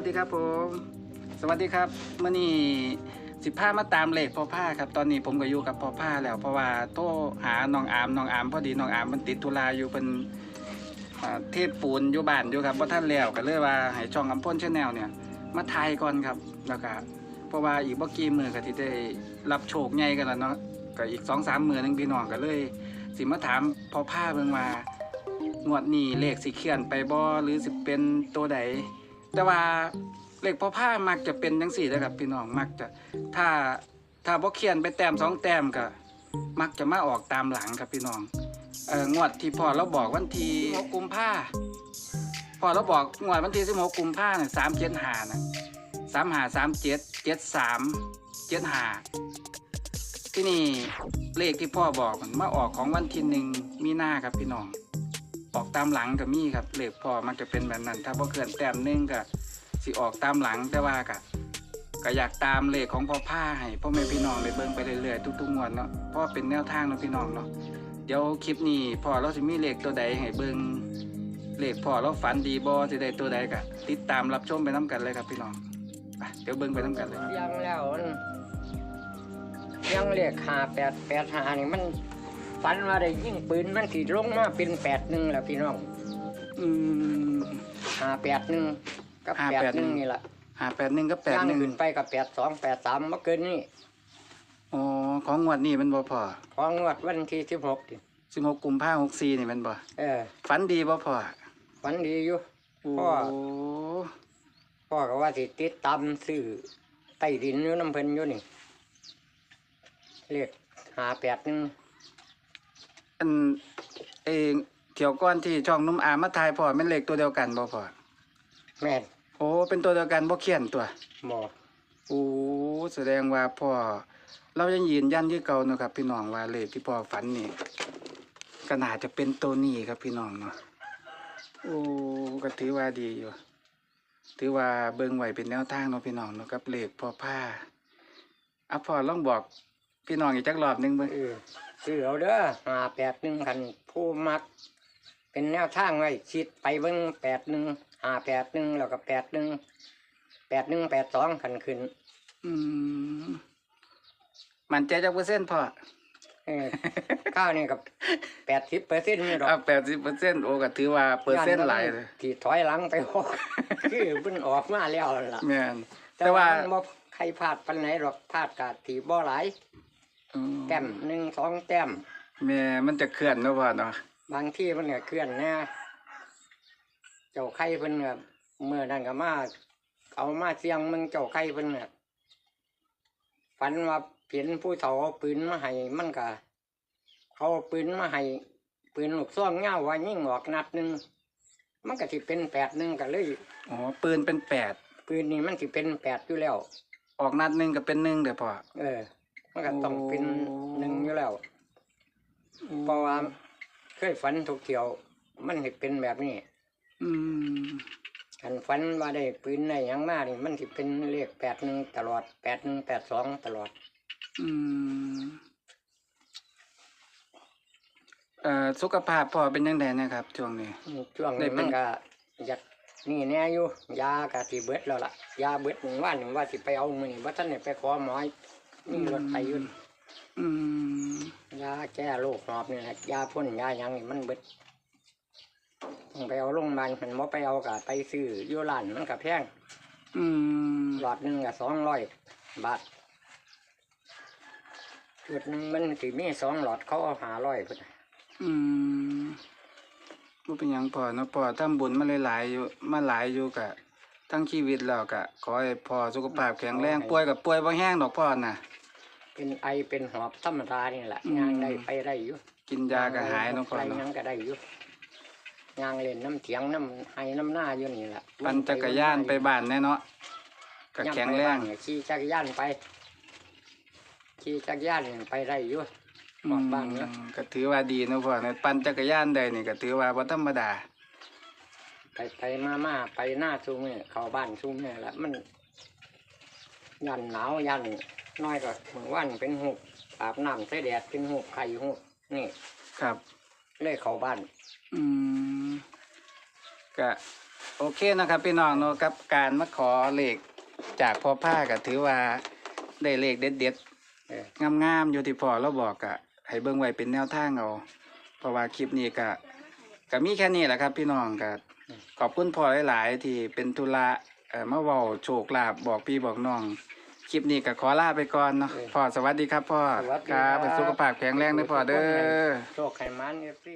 วัสดีครับผม สวัสดีครับเมื่อนี้สิบผ้ามาตามเลขพอผ้าครับ ตอนนี้ผมก็อยู่กับพอผ้าแล้ว เพราะว่าโทรหาน้องอามน้องอามพอดีน้องอามมันติดธุระอยู่เป็นเทพปูนอยู่บ้านอยู่ครับว่าะท่านแล้วก็เลยว่าให้ช่องอำพ่นชาแนลเนี่ยมาทายก่อนครับแล้วก็เพราะว่าอีกบ่กี่มือก็ที่ได้รับโชคใหญ่กันแล้วเนาะก็อีกสองสามมือหนึงพี่น้องก็เลย สิมาถามพอผ้าเบิ่งว่างวดนี้เลขสิเขียนไปบ่หรือสิเป็นตัวใด แต่ว่าเหลขพ่อผ้ามักจะเป็นจังสี่นะครับพี่น้องมักจะถ้าถ้าบ่เขียนไปแต้มสองแต้มก็มักจะมาออกตามหลังครับพี่น้องเอองวดที่พอเราบอกวันที่16กุมภาพอเราบอกงวดวันที่16กุมภาเนี่ยสามเจ็ดหานะสามหาสามเจ็ดเจ็ดสามเจ็ดหาที่นี่เลขที่พ่อบอกมันมาออกของวันที่หนึ่งมีหน้าครับพี่น้อง ออกตามหลังก็มีครับเลขพ่อมันจะเป็นแบบนั้น ถ้าพ่อเกินแต้มหนึงก็สิออกตามหลังแต่ว่าก็ก็อยากตามเลขของพ่อผ้าให้พ่อแม่พี่น้องได้เบิ่งไปเรื่อยๆทุกๆงวดเนาะเพราะว่าเป็นแนวทางเนาะพี่น้องเนาะเดี๋ยวคลิปนี้พ่อเราสิมีเลขตัวใดให้เบิ่งเลขพ่อเราฝันดีบ่สิได้ตัวใดก็ติดตามรับชมไปน้กันเลยครับพี่น้องไปเดี๋ยวเบิ่งไปน้กันเลยยังแล้วมันยังเลขหาแปดแปดหานี่มัน ฝันว่าได้ยิงปืนมันถีลงมาเป็นแปดหนึ่งแล้วพี่น้องอืมหาแปดหนึ่งกับแปดหนึ่ง581นี่แหละหาแปดหนึ่งก็แปดย่างหนึ่งขึ้นไปกับแปดสองแปดสามเมื่อคืนนี่อ๋อของงวดนี้มันบ่พอของงวดวันที่สิบหกสิบหกกุมภาหกสี่นี่มันบ่เออฝันดีบ่พอฝันดีอยู่โอ้พ่อพ่อก็ว่าสิติดตามซื้อใต้ดินอยู่น้ำเพลินอยู่นี่เลขหาแปดหนึ่ง อันเองเที่ยวก้อนที่ช่องนุ่มอามาทายพ่อแม่นเลขตัวเดียวกันบ่พ่อแม่นโอ้เป็นตัวเดียวกันบ่เขียนตัวบอกโอ้แสดงว่าพ่อเรายังยืนยันคือเก่าเนาะครับ พี่น้องว่าเลขที่พ่อฝันนี่ก็น่าจะเป็นตัวนี้ครับพี่น้องเนาะโอ้ก็ถือว่าดีอยู่ ถือว่าเบิ่งไว้เป็นแนวทางเนาะพี่น้องเนาะกับเลขพ่อผ้าอะพ่อลองบอกพี่น้องอีกจักรอบหนึงเบิ่งเออ ซื้อเอาเด้อหาแปดหนึ่งคันผู้มัก เป็นแนวทางไว้ชิดไปเบิ้งแปดหนึ่งหาแปดหนึ่งแล้วก็แปดหนึ่งแปดหนึ่งแปดสองคันขึ้นอืมมันใจจักเปอร์เซ็นต์พ่อเออข้าวนี่กับแปดสิบเปอร์เซ็นต์นี่ดอกอะแปดสิบเปอร์เซ็นต์โอ้ก็ถือว่าเปอร์เซ็นต์หลายเลยที่ถอยหลังไปออก คือเพิ่นออกมาแล้วล่ะ แม่นแต่แต่ว่าว่า มันบ่ใครพลาดปันไหนหรอกพลาดกาที่บ่หลาย อืมแต้มหนึ่งสองแต้ม แม่มันจะเคลื่อนเนาะพ่อเนาะบางที่มันก็เคลื่อนแน่เจ้าไข่เพิ่นก็เมื่อนั้นก็มาเอามาเสียงมึงเจ้าไข่เพิ่นก็ฝันว่าเห็นผู้เฒ่าเอาปืนมาให้มันก็เขาเอาปืนมาให้ปืนลูกซองเงาว่ายิ่งออกนัดหนึ่งมันก็สิเป็นแปดหนึ่งก็เลยอ๋อปืนเป็นแปดปืนนี้มันสิเป็นแปดอยู่แล้ว ออกนัดหนึ่งก็เป็นหนึ่งเด้อพ่อเออ มันก็ต้องเป็นโอ้หนึ่งอยู่แล้วเพราะว่าเคยฝันทุกเที่ยว มันสิเป็นแบบนี้ อืมอันฝันว่าได้ปืนได้หยังมานี่มันสิเป็นเลขแปดหนึ่งตลอดแปดหนึ่งแปดสองตลอด อืมเอ่อสุขภาพพ่อเป็นยังไงนะครับช่วงนี้อืมช่วงได้นี้เป็มันนก็อยากนี่แน่อยู่ยากะสิเบิดแล้วล่ะยาเบิดหนึ่งว่าหนึ่งว่าสิไปเอามือนี่ว่าท่านเนี่ยไปขอหมอ นี่รถไปอยุ่นอืมยาแก้โรคหอบนี่แหละยาพ่นยาหยังนี่มันเบิดต้องไปเอาโรงพยาบาลมันบ่ไปเอากะไปซื้ออยู่ร้านมันก็แพงอืมหลอดหนึ่งก็สองร้อยบาทจุดหนึ่งมันสิมีสองหลอดเขาเอาหาร้อยพุ่นน่ะอืมบ่เป็นหยังพ่อเนาะพ่อทำบุญมาหลายๆอยู่มาหลายอยู่กะทั้งชีวิตแล้วกะขอให้พ่อสุขภาพแข็งแรงป่วยกับป่วยบ่แห้งดอกพ่อน่ะ เป็นไอเป็นหอบธรรมดานี่แหละอืม ยางได้ไปได้อยู่กินยาก็หายเนาะพ่อไปเนาะยังก็ได้อยู่ยางเล่นน้ำเถียงน้ำไห้น้ำหน้าอยู่นี่แหละปั่นจักรยานไปบ้านแน่เนาะก็แข็งแรงย่ำไปบ้านขี่จักรยานไปขี่จักรยานนี่ไปได้อยู่ ออกบ้านเนาะ อืมก็ถือว่าดีเนาะพ่อในปั่นจักรยานได้นี่ก็ถือว่าบ่ธรรมดา ไปไปมามาไปหน้าซูมือเข้าบ้านซูมือละมัน ยันหนาวยัน น้อยก็เหมือนวันเป็นหุบอาบน้ำใส่แดดเป็นหุบไข่หุบนี่ครับ เลยเข้าบ้าน อืมก็โอเคนะครับพี่น้องเนาะกับการมาขอเลขจากพ่อผ้าก็ถือว่าได้เลขเด็ดเออๆงามๆอยู่ที่พ่อเราบอกก็ให้เบิ่งไว้เป็นแนวทางเอาเพราะว่าคลิปนี้ก็ก็มีแค่นี้แหละครับ พี่น้องก็ขอบคุณพ่อหลาย ๆ ที่เป็นธุระเอ่อมาเว้าโชคลาภบอกพี่บอกน้อง คลิปนี้ก็ขอลาไปก่อนเนาะพ่อสวัสดีครับพ่อสวัสดีครับเป็นสุขภาพแข็งแรงเด้อพ่อเด้อ โชคไขมันเอฟซี